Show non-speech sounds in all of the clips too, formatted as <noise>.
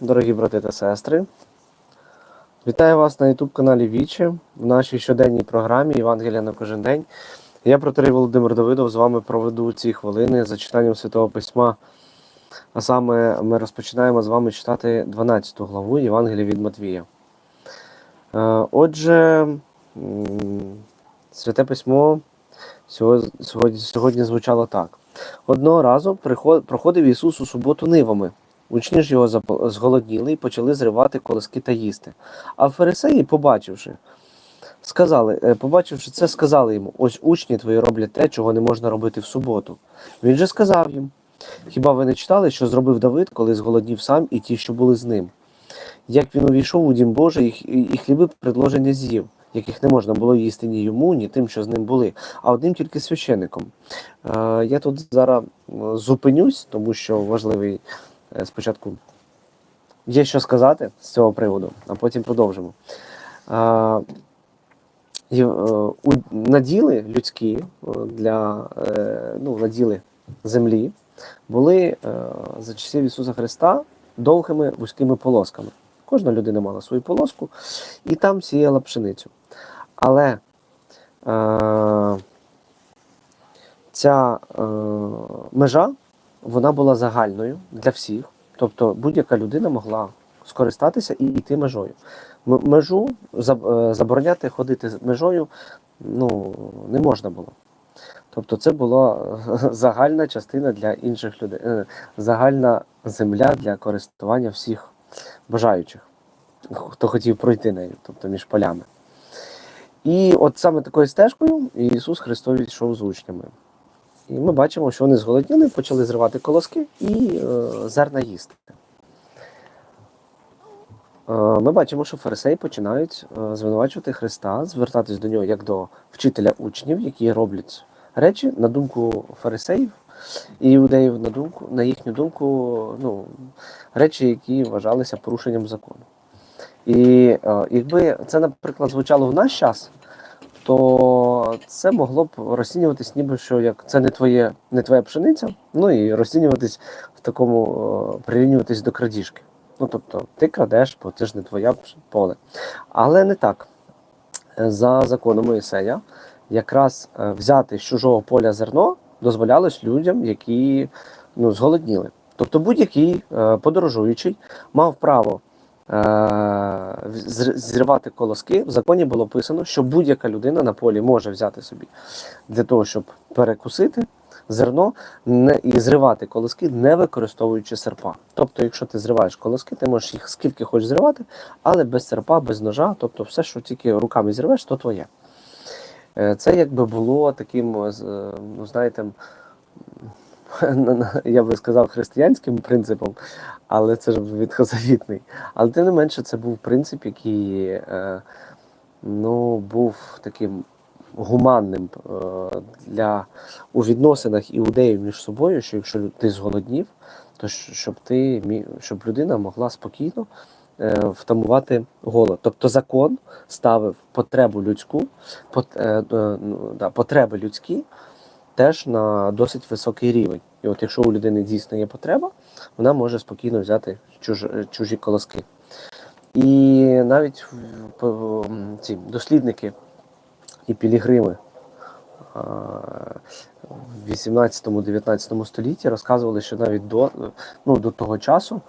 дорогі брати та сестри. Вітаю вас на YouTube каналі Вічі в нашій щоденній програмі Євангелія на кожен день. Я протерей Володимир Давидов з вами проведу ці хвилини за читанням Святого Письма. А саме ми розпочинаємо з вами читати 12 главу Євангелія від Матвія. Е, Отже, Святе Письмо сьогодні, звучало так. Одного разу проходив Ісус у суботу нивами. Учні ж його зголодніли і почали зривати колоски та їсти. А фарисеї, побачивши, сказали, е, побачивши це, сказали йому: ось учні твої роблять те, чого не можна робити в суботу. Він же сказав їм: Хіба ви не читали, що зробив Давид, коли зголоднів сам і ті, що були з ним? Як він увійшов у дім Божий і хліби предложення з'їв, яких не можна було їсти ні йому, ні тим, що з ним були, а одним тільки священником. Е, Я тут зараз зупинюсь, тому що важливий спочатку є що сказати з цього приводу, а потім продовжимо. Е, е, Наділи людські е, для е, ну, наділи землі були е, за часів Ісуса Христа довгими вузькими полосками. Кожна людина мала свою полоску і там сіяла пшеницю. Але е, ця е, межа вона була загальною для всіх. Тобто будь-яка людина могла скористатися і йти межою. Межу е, забороняти ходити межою ну, не можна було. Тобто це була е, загальна частина для інших людей, е, загальна земля для користування всіх бажаючих, хто хотів пройти нею, тобто між полями. І от саме такою стежкою Ісус Христос йшов з учнями. І ми бачимо, що вони зголодніли, почали зривати колоски і е, зерна їсти. Е, Ми бачимо, що фарисеї починають е, звинувачувати Христа, звертатись до нього як до вчителя учнів, які роблять речі на думку фарисеїв і іудеїв, на думку, на їхню думку, ну, речі, які вважалися порушенням закону. І е, якби це, наприклад, звучало в наш час, то це могло б розцінюватись, ніби що як це не твоє, не твоя пшениця, ну і розцінюватись в такому, прирівнюватись до крадіжки. Ну тобто ти крадеш, бо це ж не твоє поле. Але не так. За законом Моїсея, якраз е, взяти з чужого поля зерно дозволялось людям, які ну, зголодніли. Тобто будь-який е, подорожуючий мав право е, зривати колоски. В законі було писано, що будь-яка людина на полі може взяти собі для того, щоб перекусити зерно і зривати колоски, не використовуючи серпа. Тобто, якщо ти зриваєш колоски, ти можеш їх скільки хочеш зривати, але без серпа, без ножа, тобто все, що тільки руками зривеш, то твоє. Е, Це якби було таким, е, ну знаєте, на- на- <laughs> я би сказав, християнським принципом, але це ж відхозавітний. Але тим не менше, це був принцип, який е, ну, був таким гуманним е, для у відносинах іудеїв між собою, що якщо ти зголоднів, то щоб ти щоб людина могла спокійно е, втамувати голод. Тобто закон ставив потребу людську, ну, потреби людські теж на досить високий рівень. І от якщо у людини дійсно є потреба, вона може спокійно взяти чуж, чужі колоски. І навіть ці дослідники і пілігрими в 18-19 столітті розказували, що навіть до, ну, до того часу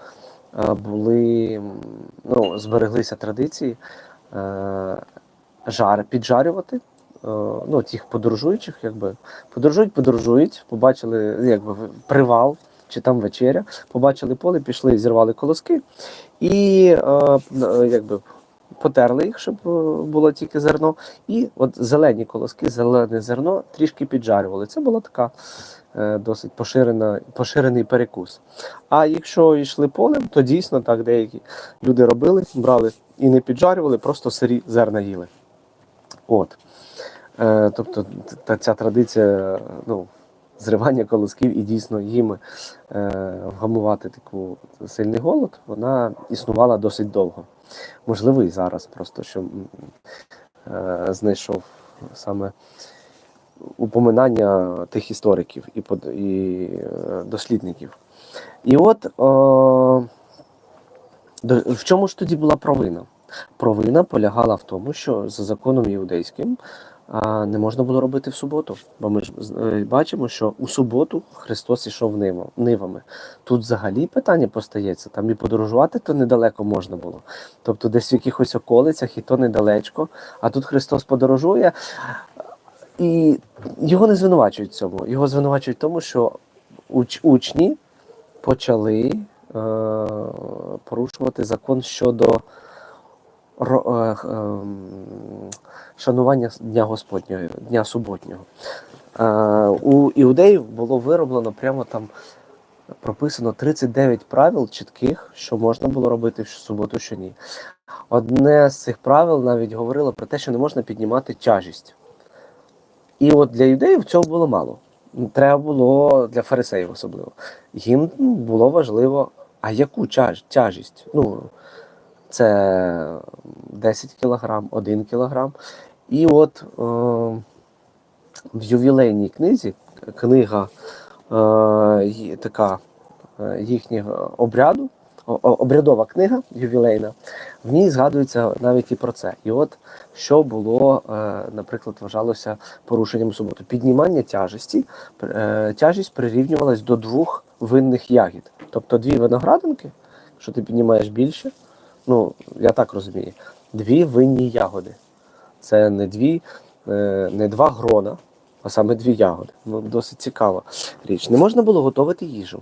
були, ну, збереглися традиції е, жар, піджарювати ну, тих подорожуючих, якби подорожують, подорожують, побачили якби привал чи там вечеря, побачили поле, пішли, зірвали колоски і е, е, якби потерли їх, щоб е, було тільки зерно. І от зелені колоски, зелене зерно трішки піджарювали. Це була така е, досить поширена, поширений перекус. А якщо йшли полем, то дійсно так деякі люди робили, брали і не піджарювали, просто сирі зерна їли. От. Е, тобто та, ця традиція ну, зривання колосків і дійсно їм е, вгамувати таку сильний голод, вона існувала досить довго. Можливо, і зараз, просто що е, знайшов саме упоминання тих істориків і, дослідників. І от о, В чому ж тоді була провина? Провина полягала в тому, що за законом іудейським не можна було робити в суботу. Бо ми ж е, бачимо, що у суботу Христос ішов нивами. Тут взагалі питання постається, там і подорожувати то недалеко можна було. Тобто десь в якихось околицях і то недалечко. А тут Христос подорожує, і його не звинувачують в цьому. Його звинувачують в тому, що уч- учні почали е, порушувати закон щодо шанування Дня Господнього, Дня суботнього. Е, у іудеїв було вироблено прямо там прописано 39 правил чітких, що можна було робити в суботу, що ні. Одне з цих правил навіть говорило про те, що не можна піднімати тяжість. І от для юдеїв цього було мало. Треба було для фарисеїв особливо. Їм було важливо, а яку тяж, тяжість? Ну, це 10 кілограм, 1 кілограм. І от е, в ювілейній книзі, книга е, така е, їхнього обряду, обрядова книга ювілейна, в ній згадується навіть і про це. І от що було, е, наприклад, вважалося порушенням суботи. Піднімання тяжесті, е, тяжість прирівнювалась до двох винних ягід. Тобто дві виноградинки, якщо ти піднімаєш більше, ну я так розумію, дві винні ягоди. Це не дві, е, не два грона, а саме дві ягоди. Ну, досить цікава річ. Не можна було готувати їжу.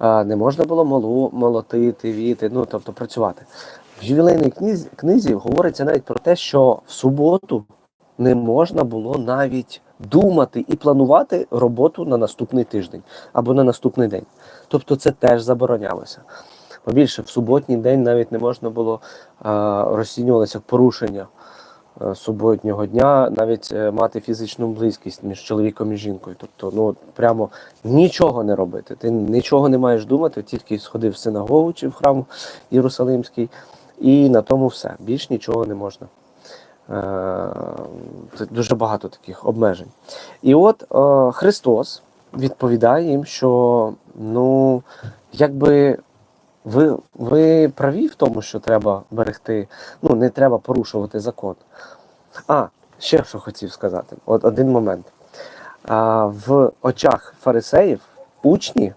Не можна було молу, молотити, віти, ну тобто працювати. В ювілейній книзі, книзі говориться навіть про те, що в суботу не можна було навіть думати і планувати роботу на наступний тиждень або на наступний день. Тобто це теж заборонялося. Побільше в суботній день навіть не можна було розцінювалося порушення е, суботнього дня, навіть е, мати фізичну близькість між чоловіком і жінкою. Тобто, ну прямо нічого не робити. Ти нічого не маєш думати, тільки сходив в синагогу чи в храм Єрусалимський, і на тому все. Більш нічого не можна. Е, Це дуже багато таких обмежень. І от Христос відповідає їм, що ну, якби ви, ви праві в тому, що треба берегти, ну не треба порушувати закон. А, ще що хотів сказати, от один момент. А, в очах фарисеїв учні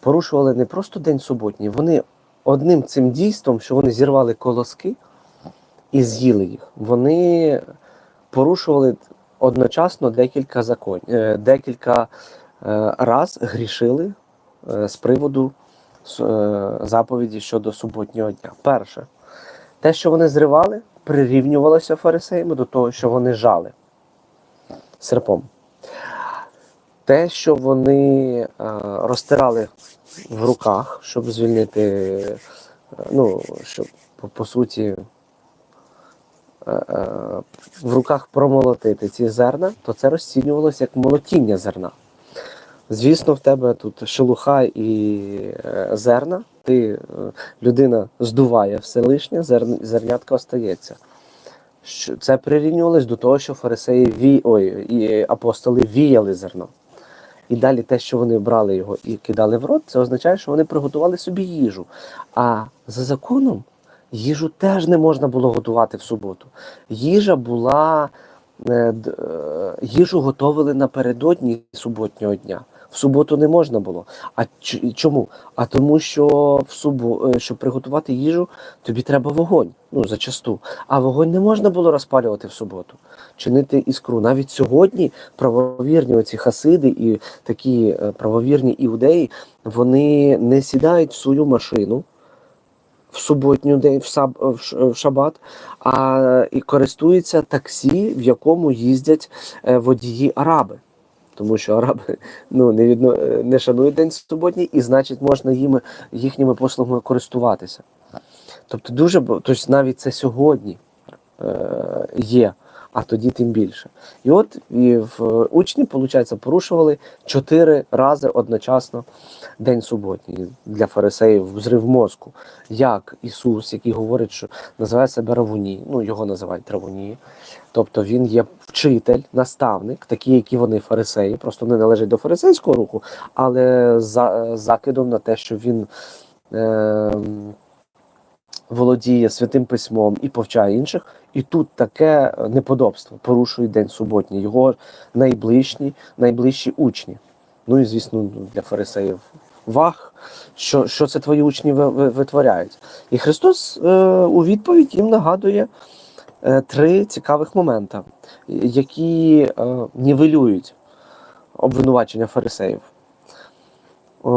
порушували не просто день суботній, вони одним цим дійством, що вони зірвали колоски і з'їли їх, вони порушували одночасно декілька законів, декілька е, раз грішили е, з приводу е, заповіді щодо суботнього дня. Перше, те, що вони зривали, прирівнювалося фарисеями до того, що вони жали серпом. Те, що вони е, розтирали в руках, щоб звільнити, е, ну, щоб по, по суті е, е, в руках промолотити ці зерна, то це розцінювалося як молотіння зерна. Звісно, в тебе тут шелуха і е, зерна, ти, е, людина здуває все лишнє, зерн, зернятка остається. Це прирівнювалось до того, що фарисеї ві... Ой, і апостоли віяли зерно. І далі те, що вони брали його і кидали в рот, це означає, що вони приготували собі їжу. А за законом їжу теж не можна було готувати в суботу. Їжа була е, їжу готовили напередодні суботнього дня. В суботу не можна було. А чому? А тому, що в субо, е, щоб приготувати їжу, тобі треба вогонь. Ну, зачасту. А вогонь не можна було розпалювати в суботу, чинити іскру. Навіть сьогодні правовірні оці хасиди і такі е, правовірні іудеї, вони не сідають в свою машину в суботню день, в, саб, в шабат, а і користуються таксі, в якому їздять е, водії араби. Тому що араби <laughs> ну, не, відно, е, не шанують день суботній, і значить можна їм, їхніми послугами користуватися. Тобто дуже тобто навіть це сьогодні е, є, а тоді тим більше. І от і в учні, виходить, порушували чотири рази одночасно день суботній для фарисеїв взрив мозку. Як Ісус, який говорить, що називає себе Равуні, ну його називають Равуні, тобто він є вчитель, наставник, такі, які вони фарисеї, просто не належать до фарисейського руху, але за закидом на те, що він. Е, володіє святим письмом і повчає інших, і тут таке е, неподобство порушує день суботній, його найближчі, найближчі учні. Ну і звісно, для фарисеїв вах, що, що це твої учні ви- ви- витворяють. І Христос е, у відповідь їм нагадує е, три цікавих момента, які е, нівелюють обвинувачення фарисеїв. О,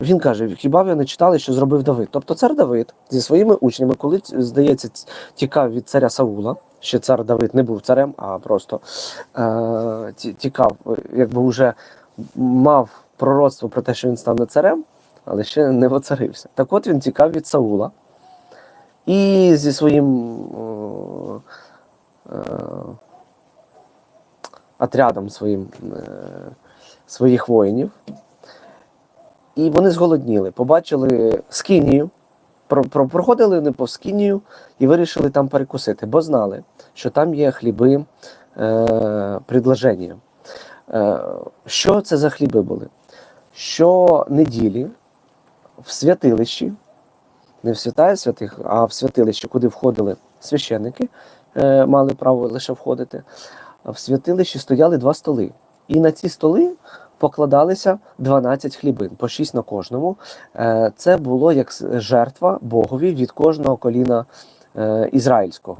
він каже: хіба ви не читали, що зробив Давид? Тобто цар Давид зі своїми учнями, коли здається, тікав від царя Саула, ще цар Давид не був царем, а просто е, тікав, е, якби вже мав пророцтво про те, що він стане царем, але ще не воцарився. Так от він тікав від Саула і зі своїм о, е, отрядом своїм, е, своїх воїнів. І вони зголодніли, побачили скинію, про, про, проходили вони по скинію і вирішили там перекусити, бо знали, що там є хліби е, предложення. Е, що це за хліби були? Щонеділі в святилищі, не в святая святих, а в святилище, куди входили священники, е, мали право лише входити. В святилищі стояли два столи. І на ці столи покладалися 12 хлібин, по 6 на кожному. Е, Це було як жертва Богові від кожного коліна е, ізраїльського.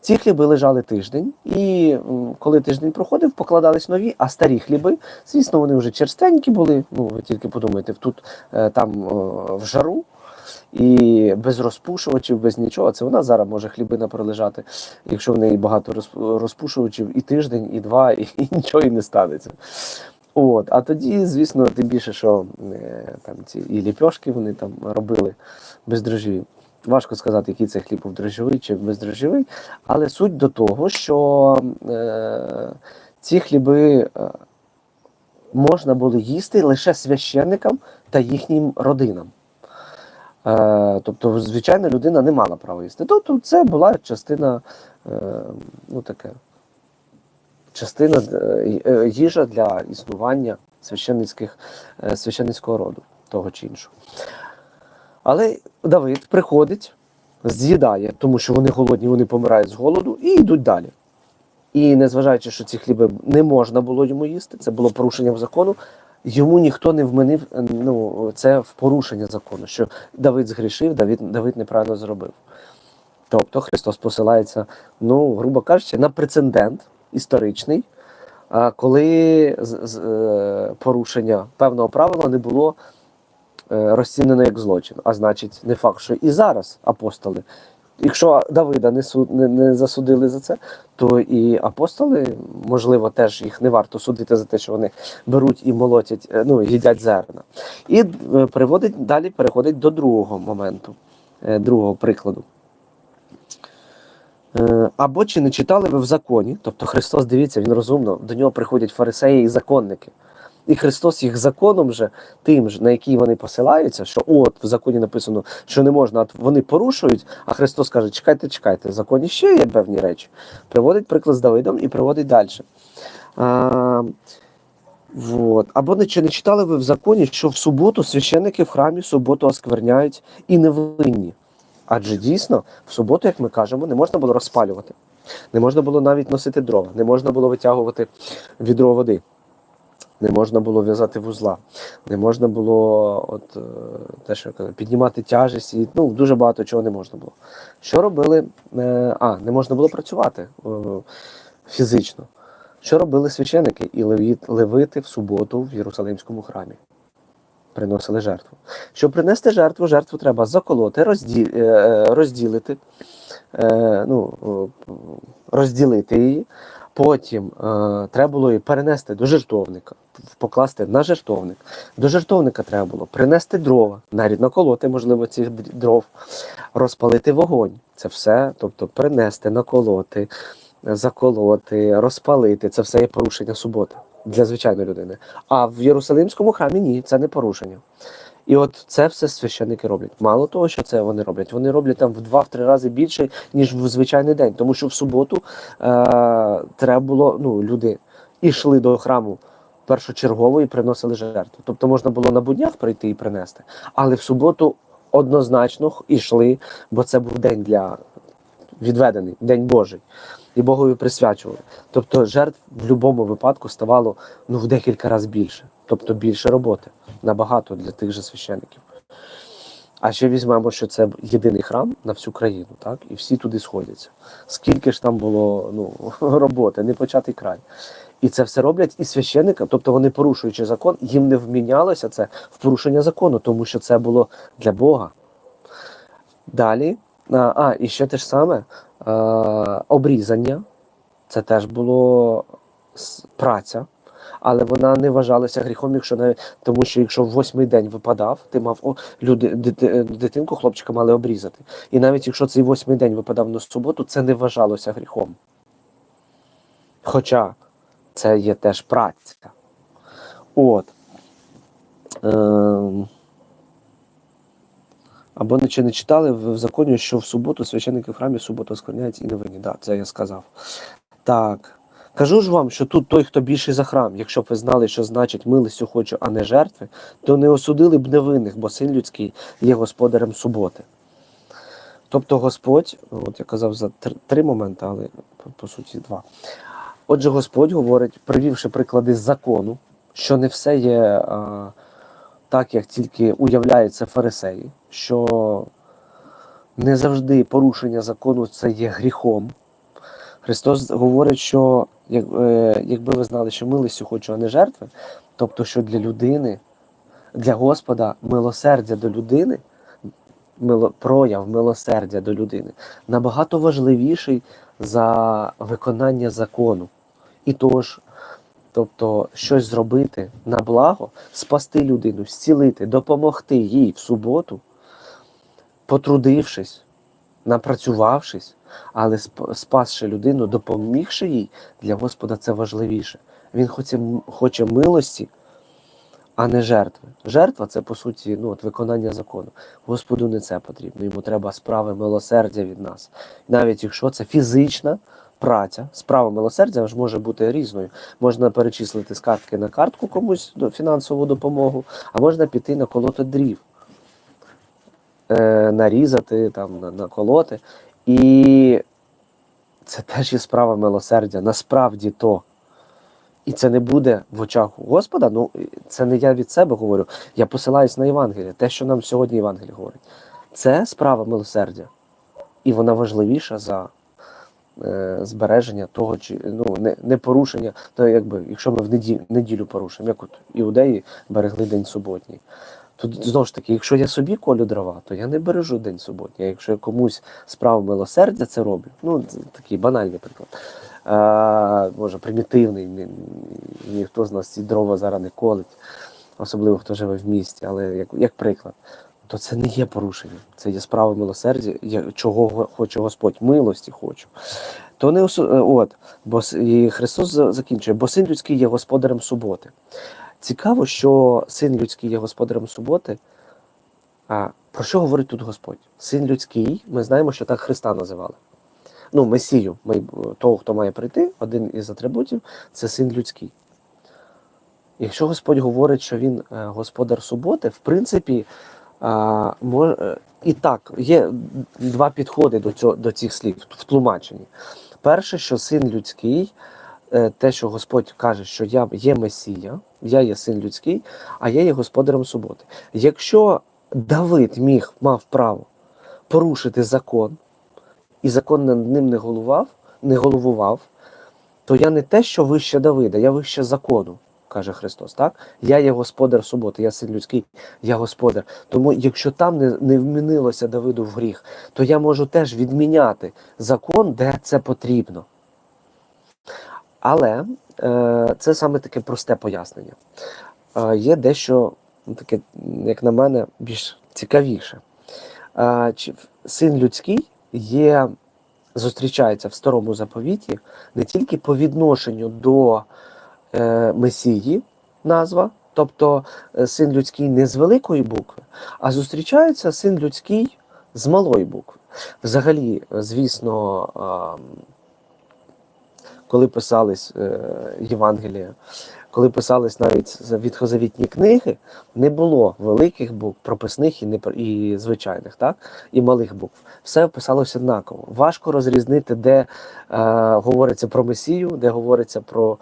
Ці хліби лежали тиждень, і коли тиждень проходив, покладались нові, а старі хліби, звісно, вони вже черстенькі були. Ну, ви тільки подумайте, тут е, там в жару. І без розпушувачів, без нічого. Це вона зараз може хлібина пролежати, якщо в неї багато розп- розпушувачів і тиждень, і два, і, і нічого і не станеться. От, а тоді, звісно, тим більше, що е, там ці і ліпьошки вони там робили бездрожжєві. Важко сказати, який це хліб був дрожжєвий чи бездрожжєвий, але суть до того, що е, ці хліби е, можна було їсти лише священникам та їхнім родинам. Е, тобто, звичайна людина не мала права їсти. Тобто, це була частина, е, ну таке, частина е, е, їжа для існування священницьких, е, священницького роду, того чи іншого. Але Давид приходить, з'їдає, тому що вони голодні, вони помирають з голоду і йдуть далі. І незважаючи, що ці хліби не можна було йому їсти, це було порушенням закону. Йому ніхто не вминив ну, це в порушення закону, що Давид згрішив, Давид, Давид неправильно зробив. Тобто Христос посилається, ну, грубо кажучи, на прецедент історичний, коли е, порушення певного правила не було е, розцінено як злочин. А значить, не факт, що і зараз апостоли. Якщо Давида не, суд, не, не засудили за це, то і апостоли, можливо, теж їх не варто судити за те, що вони беруть і молотять, е, ну, їдять зерна. І приводить далі переходить до другого моменту, другого прикладу. Е, Або чи не читали ви в законі, тобто Христос, дивіться, він розумно, до нього приходять фарисеї і законники. І Христос їх законом же, тим же, на який вони посилаються, що от в законі написано, що не можна, от вони порушують, а Христос каже, чекайте, чекайте, в законі ще є певні речі. Приводить приклад з Давидом і приводить далі. А, вот. Або не, чи не читали ви в законі, що в суботу священники в храмі суботу оскверняють і не винні. Адже дійсно, в суботу, як ми кажемо, не можна було розпалювати, не можна було навіть носити дрова, не можна було витягувати відро води, не можна було в'язати вузла, не можна було от, е, те, що казав, піднімати тяжесть, і, ну, дуже багато чого не можна було. Що робили? Е, А, не можна було працювати е, фізично. Що робили священики і левити в суботу в Єрусалимському храмі? Приносили жертву. Щоб принести жертву, жертву треба заколоти, розді, е, розділити, е, ну, е, розділити її. Потім е, треба було її перенести до жертовника, покласти на жертовник. До жертовника треба було принести дрова, навіть наколоти, можливо, цих дров, розпалити вогонь. Це все, тобто принести, наколоти, заколоти, розпалити. Це все є порушення суботи для звичайної людини. А в Єрусалимському храмі ні, це не порушення. І от це все священники роблять. Мало того, що це вони роблять. Вони роблять там в два-три рази більше, ніж в звичайний день. Тому що в суботу е, треба було, ну, люди йшли до храму першочергово і приносили жертву. Тобто можна було на буднях прийти і принести, але в суботу однозначно йшли, бо це був день для відведений, день Божий. І Богові присвячували. Тобто жертв в будь-якому випадку ставало ну, в декілька разів більше. Тобто більше роботи. Набагато для тих же священиків. А ще візьмемо, що це єдиний храм на всю країну, так? І всі туди сходяться. Скільки ж там було ну, <laughs> роботи, не початий край. І це все роблять і священника, тобто вони порушуючи закон, їм не вмінялося це в порушення закону, тому що це було для Бога. Далі, а, а і ще те ж саме е, обрізання. Це теж було праця, але вона не вважалася гріхом, якщо навіть тому, що якщо в восьмий день випадав, ти мав о, люди, дити- дитинку, хлопчика мали обрізати. І навіть якщо цей восьмий день випадав на суботу, це не вважалося гріхом. Хоча це є теж праця. От. Ем... Або не чи не читали в законі, що в суботу священники в храмі в суботу оскверняють і не винні. Да, це я сказав. Так. Кажу ж вам, що тут той, хто більший за храм, якщо б ви знали, що значить милостю хочу, а не жертви, то не осудили б невинних, бо син людський є господарем суботи. Тобто Господь, от я казав за три, три моменти, але по, по суті два. Отже, Господь говорить, привівши приклади закону, що не все є а, так, як тільки уявляються фарисеї, що не завжди порушення закону це є гріхом. Христос говорить, що як, е, якби ви знали, що милостю хочу, а не жертви, тобто, що для людини, для Господа милосердя до людини, мило, прояв милосердя до людини набагато важливіший за виконання закону. І тож, тобто, щось зробити на благо, спасти людину, зцілити, допомогти їй в суботу, потрудившись, напрацювавшись, але спасши людину, допомігши їй, для Господа це важливіше. Він хоче, хоче милості, а не жертви. Жертва це по суті ну, от виконання закону. Господу не це потрібно. Йому треба справи милосердя від нас. Навіть якщо це фізична праця, справа милосердя ж може бути різною. Можна перечислити з картки на картку комусь до- фінансову допомогу, а можна піти наколоти дрів, е, нарізати, там, на- наколоти. І це теж є справа милосердя. Насправді то. І це не буде в очах Господа. Ну це не я від себе говорю. Я посилаюсь на Євангеліє. Те, що нам сьогодні Євангеліє говорить, це справа милосердя. І вона важливіша за збереження того, чи ну не, не порушення. То якби, якщо ми в неділю, неділю порушимо, як от іудеї берегли день суботній. Тут знову ж таки, якщо я собі колю дрова, то я не бережу день суботній. А якщо я комусь справу милосердя це роблю, ну такий банальний приклад. Е, може, примітивний, ні- ніхто з нас ці дрова зараз не колить, особливо хто живе в місті, але як, як приклад, то це не є порушення, це є справа милосердя, чого хоче Господь, милості хочу. То не осу... е, от, бо і Христос закінчує, бо син людський є господарем суботи. Цікаво, що син людський є господарем суботи. А про що говорить тут Господь? Син людський, ми знаємо, що так Христа називали. Ну, Месію, того, хто має прийти, один із атрибутів це син людський. Якщо Господь говорить, що він е, господар суботи, в принципі, а, е, і так, є два підходи до, цього, до цих слів в тлумаченні. Перше, що син людський, е, те, що Господь каже, що я є Месія, я є син людський, а я є господарем суботи. Якщо Давид міг, мав право порушити закон, і закон над ним не головував, не головував, то я не те, що вище Давида, я вище закону, каже Христос. Так? Я є господар суботи, я син людський, я господар. Тому якщо там не, не вмінилося Давиду в гріх, то я можу теж відміняти закон, де це потрібно. Але е, це саме таке просте пояснення. Е, є дещо ну, таке, як на мене, більш цікавіше. Е, чи син людський є, зустрічається в старому заповіті не тільки по відношенню до Месії, назва, тобто е, син людський не з великої букви, а зустрічається син людський з малої букви. Взагалі, е, звісно, е, коли писались е, Євангелія, коли писались навіть відхозавітні книги, не було великих букв, прописних і не і звичайних, так і малих букв. Все писалося однаково. Важко розрізнити, де е, говориться про месію, де говориться про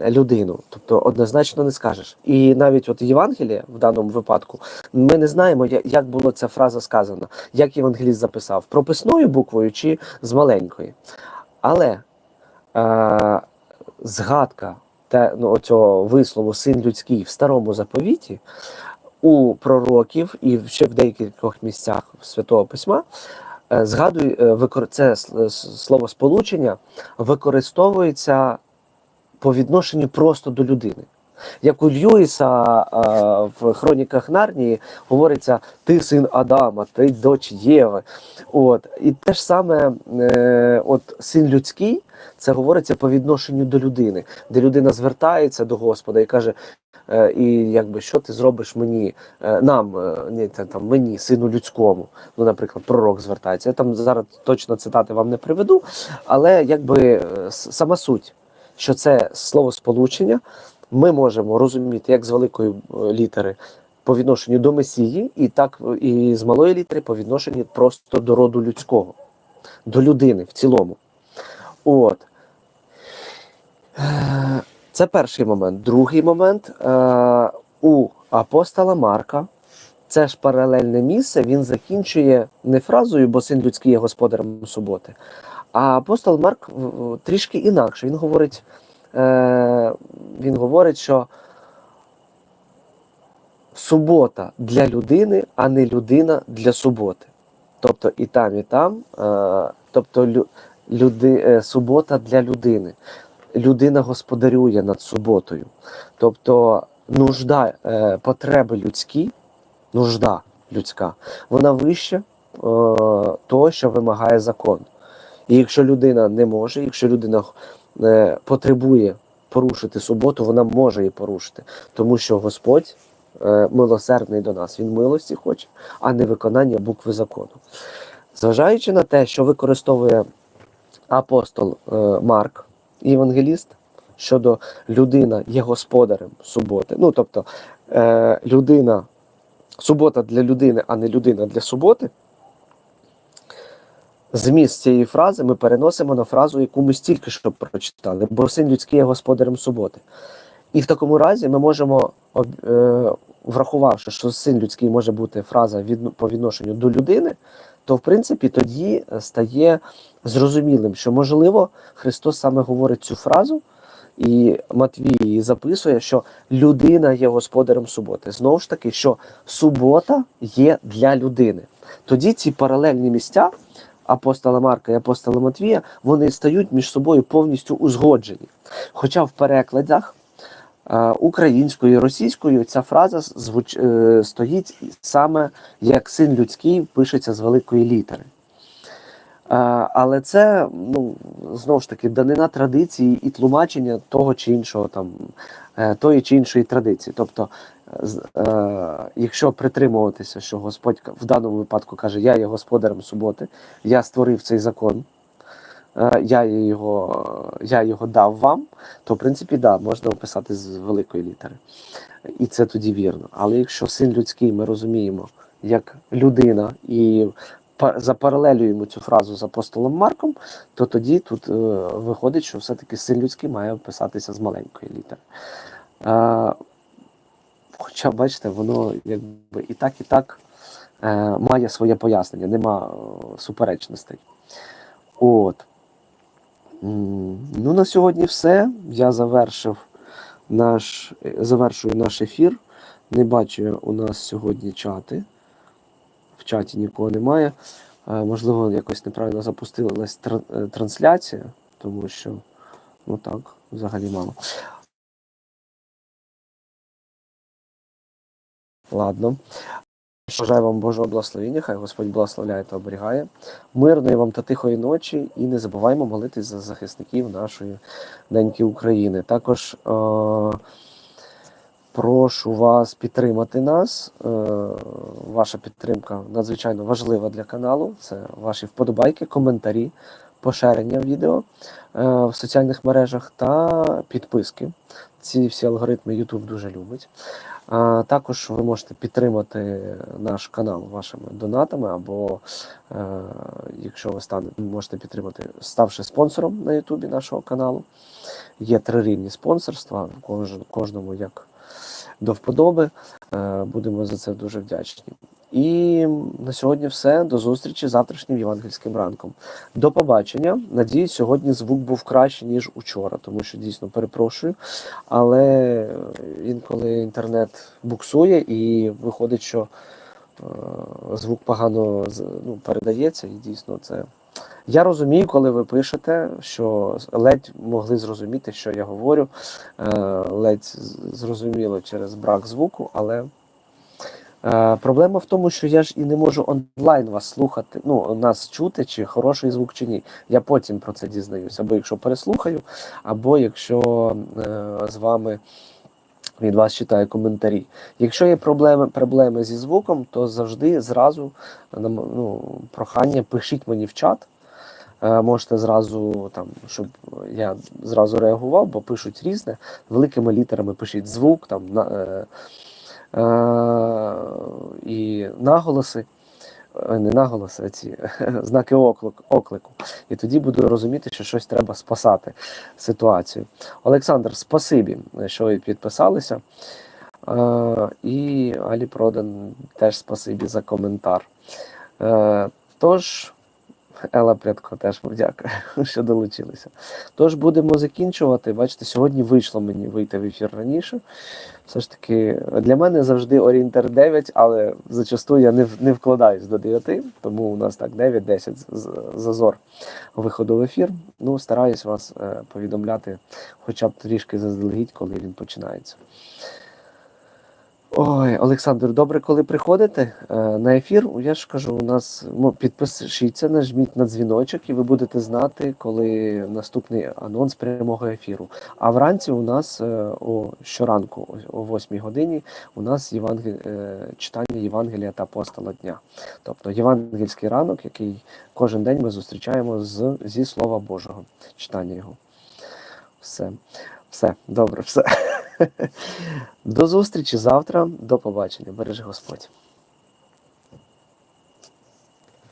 людину. Тобто однозначно не скажеш. І навіть от Євангелія в даному випадку ми не знаємо, як була ця фраза сказана, як Євангеліст записав прописною буквою чи з маленької. Але е, згадка те, ну, оцього вислову син людський в старому заповіті у пророків і ще в деяких місцях Святого Письма. е, Згадує, е, це слово сполучення використовується по відношенню просто до людини. Як у Льюіса а, в хроніках Нарнії говориться ти син Адама, ти дочь Єви. От. І те ж саме, е, от син людський, це говориться по відношенню до людини, де людина звертається до Господа і каже: е, і якби що ти зробиш мені, е, нам, е, ні, там, мені, сину людському. Ну, наприклад, пророк звертається. Я там зараз точно цитати вам не приведу, але якби е, сама суть що це слово сполучення ми можемо розуміти як з великої е, літери по відношенню до Месії, і так і з малої літери по відношенню просто до роду людського, до людини в цілому. От. Е, Це перший момент. Другий момент е, у апостола Марка. Це ж паралельне місце, він закінчує не фразою, бо син людський є господарем суботи, а апостол Марк трішки інакше. Він говорить, е, він говорить, що субота для людини, а не людина для суботи. Тобто і там, і там, е, тобто люди, е, субота для людини. Людина господарює над суботою. Тобто нужда, потреби людські, нужда людська, вона вища того, що вимагає закон. І якщо людина не може, якщо людина е, потребує порушити суботу, вона може її порушити, тому що Господь е, милосердний до нас, Він милості хоче, а не виконання букви закону. Зважаючи на те, що використовує апостол е, Марк, євангеліст, щодо людина є господарем суботи. Ну, тобто е, людина, субота для людини, а не людина для суботи. Зміст цієї фрази ми переносимо на фразу, яку ми стільки що прочитали, бо син людський є господарем суботи. І в такому разі ми можемо, е, врахувавши, що син людський може бути фраза по відношенню до людини, то в принципі тоді стає зрозумілим, що можливо Христос саме говорить цю фразу, і Матвій її записує, що людина є господарем суботи. Знову ж таки, що субота є для людини. Тоді ці паралельні місця апостола Марка і апостола Матвія вони стають між собою повністю узгоджені. Хоча в перекладах е, українською і російською ця фраза звуч, е, стоїть саме як син людський пишеться з великої літери. Е, Але це ну знову ж таки данина традиції і тлумачення того чи іншого там тої чи іншої традиції. Тобто, якщо притримуватися, що Господь в даному випадку каже, я є господарем суботи, я створив цей закон, е, я його, я його дав вам, то в принципі да, можна описати з великої літери. І це тоді вірно. Але якщо син людський ми розуміємо як людина і запаралелюємо цю фразу з апостолом Марком, то тоді тут е, виходить, що все-таки син людський має писатися з маленької літери. Хоча, бачите, воно якби і так, і так е, має своє пояснення, нема е, суперечностей. От. Ну, на сьогодні все. Я завершив наш, е, завершую наш ефір. Не бачу у нас сьогодні чати. В чаті нікого немає. Е, Можливо, якось неправильно запустилась трансляція, тому що, ну так, взагалі мало. Ладно. Бажаю вам Божого благословення, хай Господь благословляє та оберігає. Мирної вам та тихої ночі, і не забуваємо молитись за захисників нашої неньки України. Також е- прошу вас підтримати нас. Е- ваша підтримка надзвичайно важлива для каналу. Це ваші вподобайки, коментарі, поширення відео е- в соціальних мережах та підписки. Ці всі алгоритми YouTube дуже любить. Також ви можете підтримати наш канал вашими донатами, або е, якщо ви станете, можете підтримати, ставши спонсором на Ютубі нашого каналу. Є три рівні спонсорства, кож- кожному як до вподоби. Е, Будемо за це дуже вдячні. І на сьогодні все. До зустрічі завтрашнім євангельським ранком. До побачення. Надіюсь, сьогодні звук був кращий, ніж учора, тому що дійсно перепрошую. Але інколи інтернет буксує і виходить, що е, звук погано ну, передається, і дійсно це. Я розумію, коли ви пишете, що ледь могли зрозуміти, що я говорю. Е, ледь зрозуміло через брак звуку, але е, проблема в тому, що я ж і не можу онлайн вас слухати, ну, нас чути, чи хороший звук, чи ні. Я потім про це дізнаюсь. Або якщо переслухаю, або якщо е, з вами від вас читаю коментарі. Якщо є проблеми, проблеми зі звуком, то завжди зразу ну, прохання пишіть мені в чат. Е, Можете зразу там, щоб я зразу реагував, бо пишуть різне. Великими літерами пишіть звук, там на, е, і наголоси. Е, Не наголоси, а ці <laughs> знаки оклик, оклику. І тоді буду розуміти, що щось треба спасати ситуацію. Олександр, спасибі, що ви підписалися. Е, і Алі Продан теж спасибі за коментар. Е, тож, Ела Прядко теж дякую, <laughs> що долучилися. Тож будемо закінчувати. Бачите, сьогодні вийшло мені вийти в ефір раніше. Все ж таки, для мене завжди орієнтир 9, але зачасту я не, не вкладаюсь до 9, тому у нас так 9-10 з- з- зазор виходу в ефір. Ну, стараюсь вас е, повідомляти хоча б трішки заздалегідь, коли він починається. Ой, Олександр, добре, коли приходите е, на ефір, я ж кажу, у нас ну, підпишіться, нажміть на дзвіночок, і ви будете знати, коли наступний анонс прямого ефіру. А вранці у нас е, о щоранку, о 8 годині, у нас євангел... е, читання Євангелія та апостола дня. Тобто євангельський ранок, який кожен день ми зустрічаємо з, зі Слова Божого, читання його. Все, все, добре, все. До зустрічі завтра. До побачення. Бережи Господь.